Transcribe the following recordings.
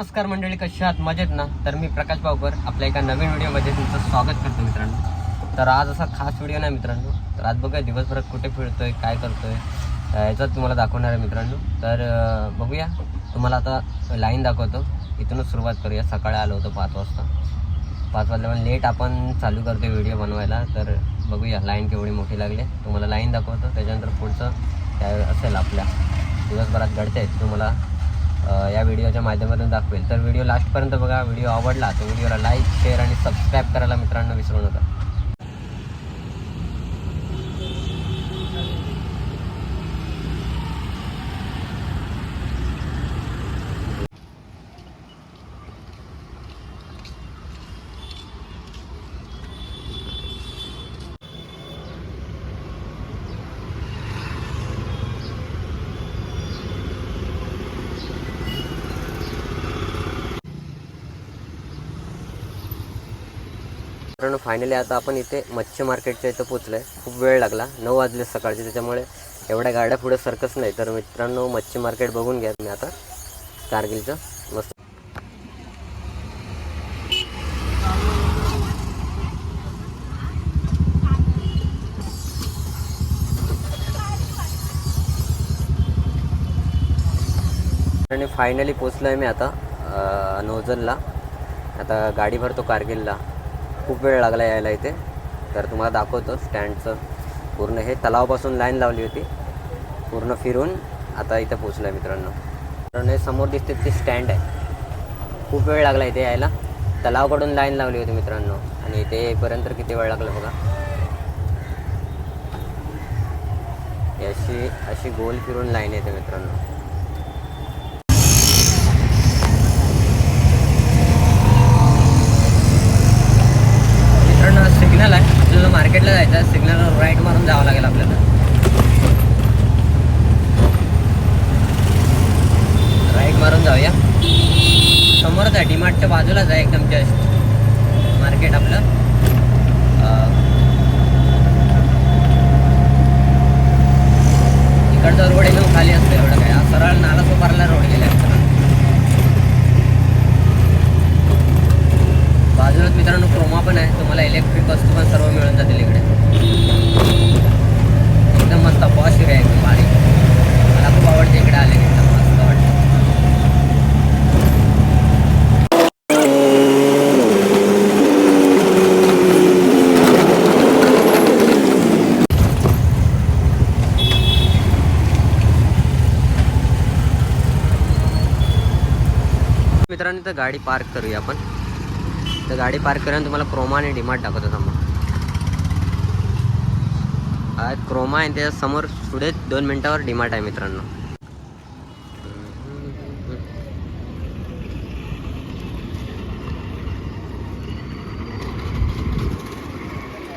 नमस्कार मंडळी कशी आहात? मजेत ना? तर मी प्रकाश बावकर आपल्या एका नवीन व्हिडिओमध्ये तुमचं स्वागत करतो मित्रांनो. तर आज असा खास व्हिडिओ नाही मित्रांनो. तर आज बघूया दिवसभरात कुठे फिरतोय काय करतोय अं, तुम्हाला दाखवणार आहे मित्रांनो. तर बघूया. तुम्हाला आता लाईन दाखवतो. इथूनच सुरुवात करूया. सकाळी आलो होतो पाच वाजता. पाच वाजल्यामुळे लेट आपण चालू करतो व्हिडिओ बनवायला. तर बघूया लाईन केवढी मोठी लागली तुम्हाला लाईन दाखवतो. त्याच्यानंतर पुढचं काय असेल आपल्या. दिवसभरात घडते तुम्हाला या व्हिडिओच्या माध्यमातून दाखवेल. तर व्हिडिओ लास्टपर्यंत बघा. व्हिडिओ आवडला तर व्हिडिओला लाईक शेअर आणि सबस्क्राईब करायला मित्रांनो विसरू नका. मित्रांनो फायनली आता आपण इथे मच्छी मार्केटच्या इथं पोचलो आहे खूप वेळ लागला. नऊ वाजले सकाळचे त्याच्यामुळे एवढ्या गाड्या पुढे सरकच नाही. तर मित्रांनो मच्छी मार्केट बघून घ्या मी आता. कारगिलचं. मस्त. आणि फायनली पोचलो आहे मी आता अं, आता गाडी भरतो कारगिलला. खूप वेळ लागला यायला इथे. तर तुम्हाला दाखवतो स्टँडचं. पूर्ण हे तलावापासून लाईन लावली होती. पूर्ण फिरून आता इथे पोचलं आहे मित्रांनो. कारण हे समोर दिसते ते स्टँड आहे. खूप वेळ लागला इथे यायला. तलावाकडून लाईन लावली होती मित्रांनो. आणि इथे येईपर्यंत किती वेळ लागला बघा. अशी अशी गोल फिरून लाईन येते मित्रांनो सिग्नल आहे आपल्याला मार्केटला जायचं आहे सिग्नलवर राईट मारून जावं लागेल आपल्याला आपण जाऊया. समोरच आहे डीमार्टच्या बाजूलाच आहे एकदम जस्ट मार्केट आपलं. इकडचा रोड एकदम खाली असतो एवढं काय सरळ नाला सोपारला रोड गेला बाजूलाच मित्रांनो क्रोमा पण आहे. तुम्हाला इलेक्ट्रिक वस्तू पण सर्व मिळून जातील इकडे. एकदम मस्त पॉश आहे एकदम भारी मला खूप आवडते इकडे आले की एकदम मस्त वाटतं मित्रांनो गाडी पार्क करूया आपण. तर गाडी पार्क करून तुम्हाला क्रोमा आणि डिमार्ट दाखवतो समोर क्रोमा आहे त्याच्यासमोर पुढे दोन मिनटावर डिमार्ट आहे मित्रांनो.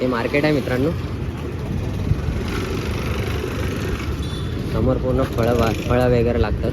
हे मार्केट आहे मित्रांनो. समोर पूर्ण फळं फळं वगैरे लागतात.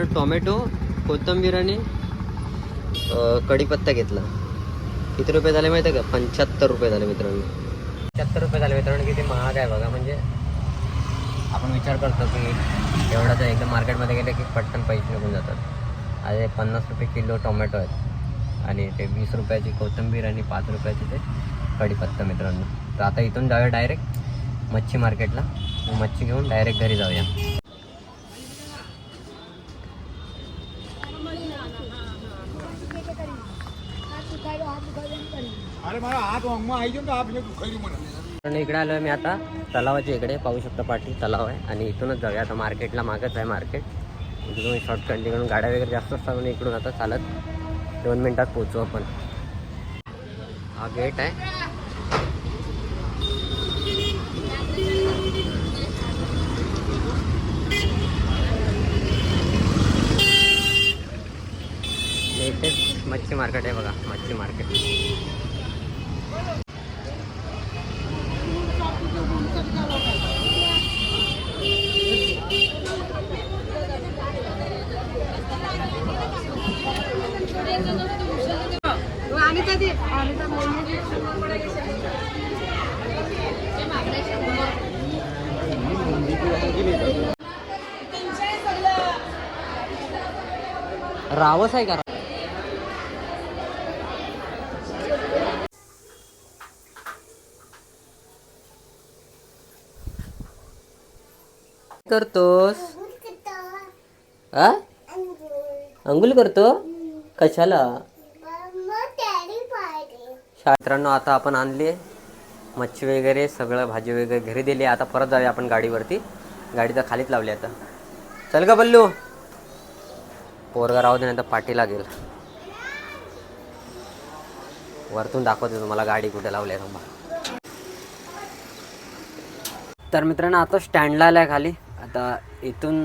तर टोमॅटो कोथिंबीर आणि कढीपत्ता घेतला. किती रुपये झाले माहिती आहे का? पंच्याहत्तर रुपये झाले मित्रांनो. पंच्याहत्तर रुपये झाले मित्रांनो. किती महाग आहे बघा. म्हणजे आपण विचार करतो की एवढाच एकदम मार्केटमध्ये गेले की पटकन पैसे निघून जातात. अरे पन्नास रुपये किलो टोमॅटो आहेत. आणि ते वीस रुपयाची कोथिंबीर आणि पाच रुपयाची ते कढीपत्ता मित्रांनो. तर आता इथून जाऊया डायरेक्ट मच्छी मार्केटला मच्छी घेऊन डायरेक्ट घरी जाऊया. अरे इकडे आलो आहे मी आता तलावाच्या इकडे पाहू शकता पाठी तलाव आहे. आणि इथूनच जाऊया आता मार्केटला मागच आहे मार्केट. इथे शॉर्टकट तिकडून गाड्या वगैरे जास्त असतात म्हणून इकडून आता चालत. दोन मिनटात पोहोचू आपण. हा गेट आहे. लेटेस्ट मच्छी मार्केट आहे बघा मच्छी मार्केट रावस आहे का? करतोस? आ? अंघोळ करतो? कशाला? मित्रांनो आता आपण आणली मच्छी वगैरे सगळं भाजी वगैरे घरी दिली. आता परत जाऊया आपण गाडीवरती. गाडी तर खालीच लावली आता. चल का बल्लू. पोरगा राहू दे नाही तर पाठी लागेल. वरतून दाखवते तुम्हाला गाडी कुठे लावली आहे. थांबा. तर मित्रांनो आता स्टँडला आलाय खाली. आता इथून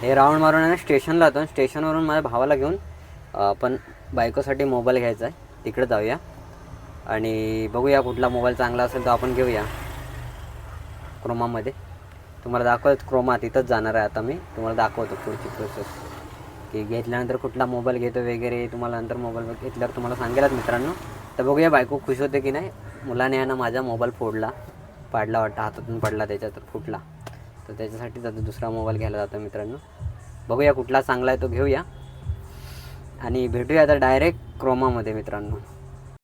हे राऊंड मारून आहे ना स्टेशनला जातो स्टेशनवरून माझ्या भावाला घेऊन आपण बायकोसाठी मोबाईल घ्यायचा आहे. तिकडे जाऊया. आणि बघूया कुठला मोबाईल चांगला असेल तो आपण घेऊया. क्रोमामध्ये. तुम्हाला दाखवत क्रोमा तिथंच जाणार आहे आता मी. तुम्हाला दाखवतो पुढची प्रोसेस की घेतल्यानंतर कुठला मोबाईल घेतो वगैरे तुम्हाला नंतर मोबाईल घेतल्यावर तुम्हाला सांगेलच मित्रांनो. तर बघूया बायको खुश होते की नाही. मुलाने आहे ना माझा मोबाईल फोडला. पाडला वाटतं हातातून पडला त्याच्यात तर फुटला. तर त्याच्यासाठी आता दुसरा मोबाईल घ्यायला जातो मित्रांनो. बघूया कुठला चांगला आहे तो घेऊया. आणि भेटूया आता डायरेक्ट क्रोमामध्ये मित्रांनो.